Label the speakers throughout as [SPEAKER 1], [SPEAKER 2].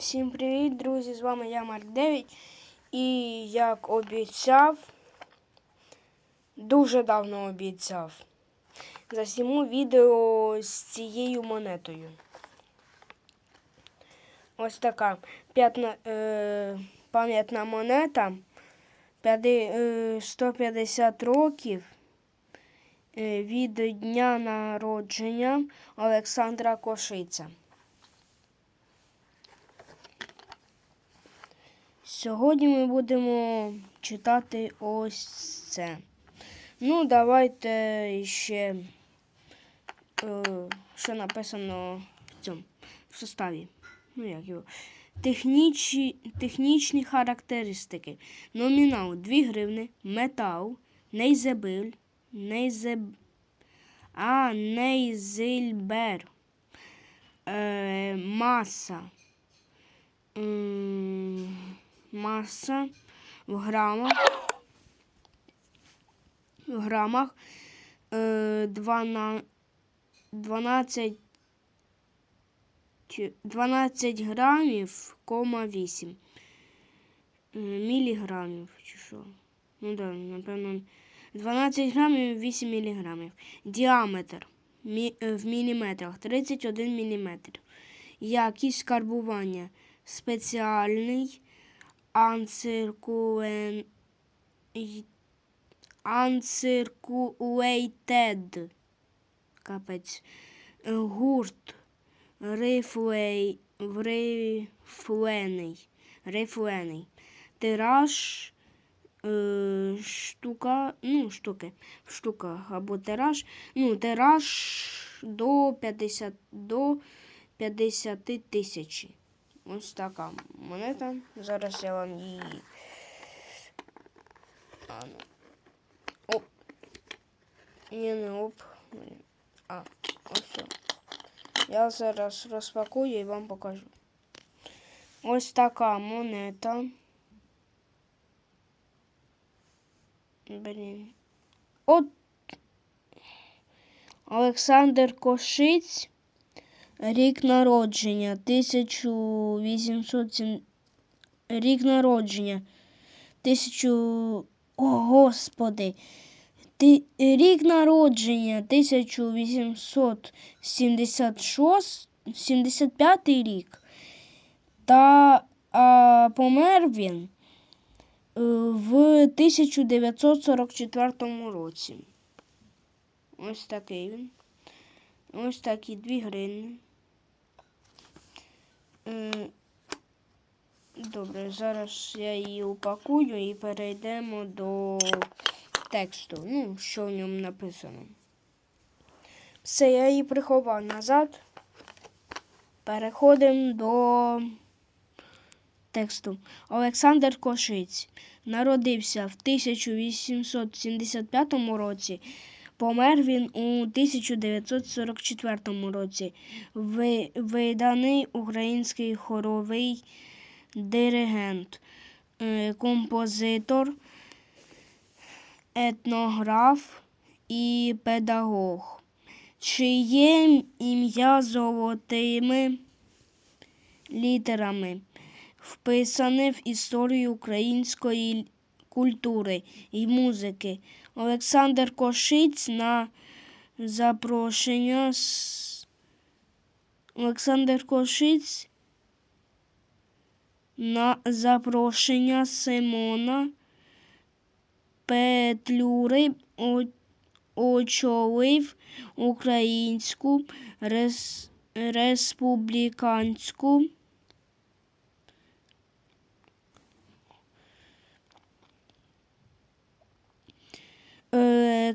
[SPEAKER 1] Всім привіт, друзі! З вами я Марк 9. І як обіцяв, дуже давно обіцяв, засніму відео з цією монетою. Ось така е, пам'ятна монета. Е, 150 років е, від дня народження Олександра Кошиця. Сьогодні ми будемо читати ось це. Ну, давайте ще, е, що написано в цьому в составі. Ну, як його. Технічні, технічні характеристики. Номінал 2 гривни, метал, нейзебиль, нейзеб... а, нейзильбер, е, маса. М, Маса в грамах. В грамах е, 12, 12, 12 грамів, кома 8 е, міліграмів, чи що? Ну да, напевно, 12 грамів 8 міліграмів. Діаметр е, в міліметрах 31 міліметр. Якість карбування спеціальний uncirculated, капець, гурт. Рифлей, рифлений, рифлений, тираж е, штука, ну, штуки, штука або тираж, ну, тираж до 50, до 50 тисяч. Ось така монета. Зараз я вам її. А, ну. Оп. Ні, не оп. Блін. А, ось все. Я зараз розпакую і вам покажу. Ось така монета. Блін. От Олександр Кошиць. Рік народження 1807. Рік народження. 1000. О, Господи. Ти... Рік народження 1876 75 рік. Та а, помер він е, в 1944 році. Ось такий він. Ось такі дві гривні. Добре, зараз я її упакую і перейдемо до тексту. Ну, що в ньому написано. Все, я її приховав назад. Переходимо до тексту. Олександр Кошиць народився в 1875 році. Помер він у 1944 році. Виданий український хоровий диригент, е, композитор, етнограф і педагог, чиє ім'я золотими літерами вписане в історію української культури і музики. Олександр Кошиць на запрошення Олександр Кошиць на запрошення Симона Петлюри очолив Українську рес, республіканську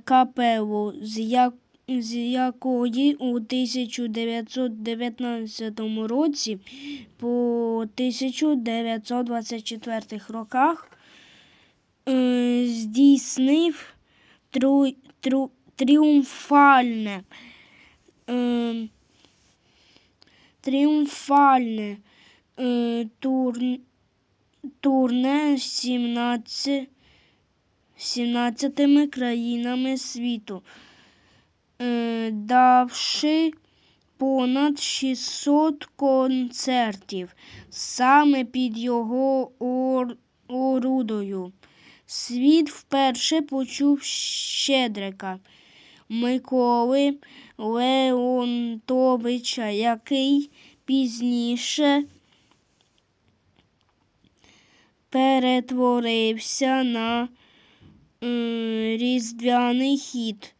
[SPEAKER 1] капелу, з, як, з якої у 1919 році по 1924 роках е, здійснив тру, тру, тріумфальне, е, тріумфальне е, турне 17 17 країнами світу, е, давши понад 600 концертів саме під його ор- орудою. Світ вперше почув Щедрика Миколи Леонтовича, який пізніше перетворився на різдвяний хіт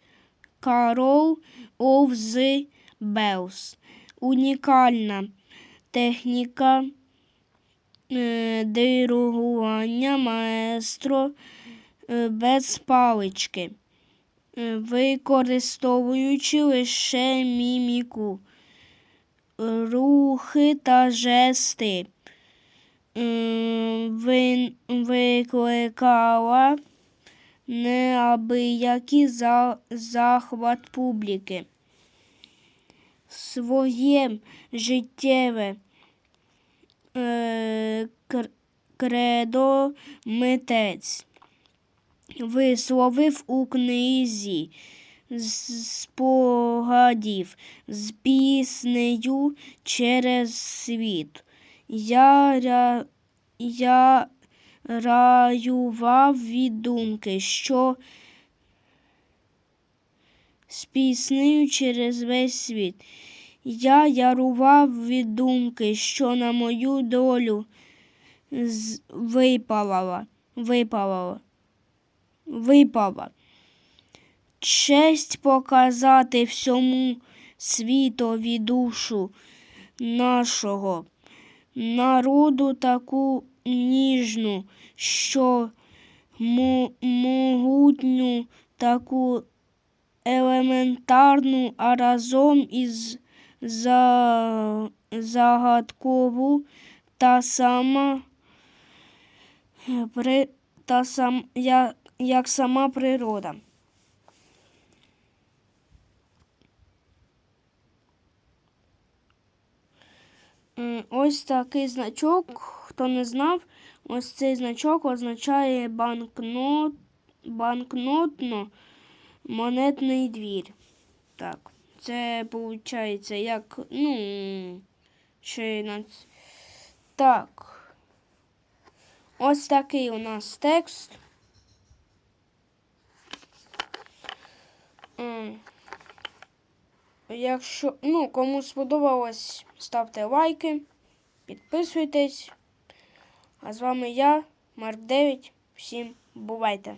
[SPEAKER 1] Carol of the Bells. Унікальна техніка е, диригування маестро е, без палички, е, використовуючи лише міміку, рухи та жести. Е, викликала неабиякий за- захват публіки. Своє життєве е, кр- кредо митець висловив у книзі спогадів з піснею через світ. Я, ря, я раював від думки, що з піснею через весь світ. Я ярував від думки, що на мою долю випала, випала, випала. Честь показати всьому світові душу нашого народу таку ніжну, що могутню, таку елементарну, а разом із за, загадкову та сама при, та сам, я, як сама природа. Ось такий значок, хто не знав, ось цей значок означає банкнот, банкнотно монетний двір. Так, це виходить як, ну, ще на... Так. Ось такий у нас текст. Якщо ну, кому сподобалось, ставте лайки, підписуйтесь. А з вами я, Марк 9. Всім бувайте!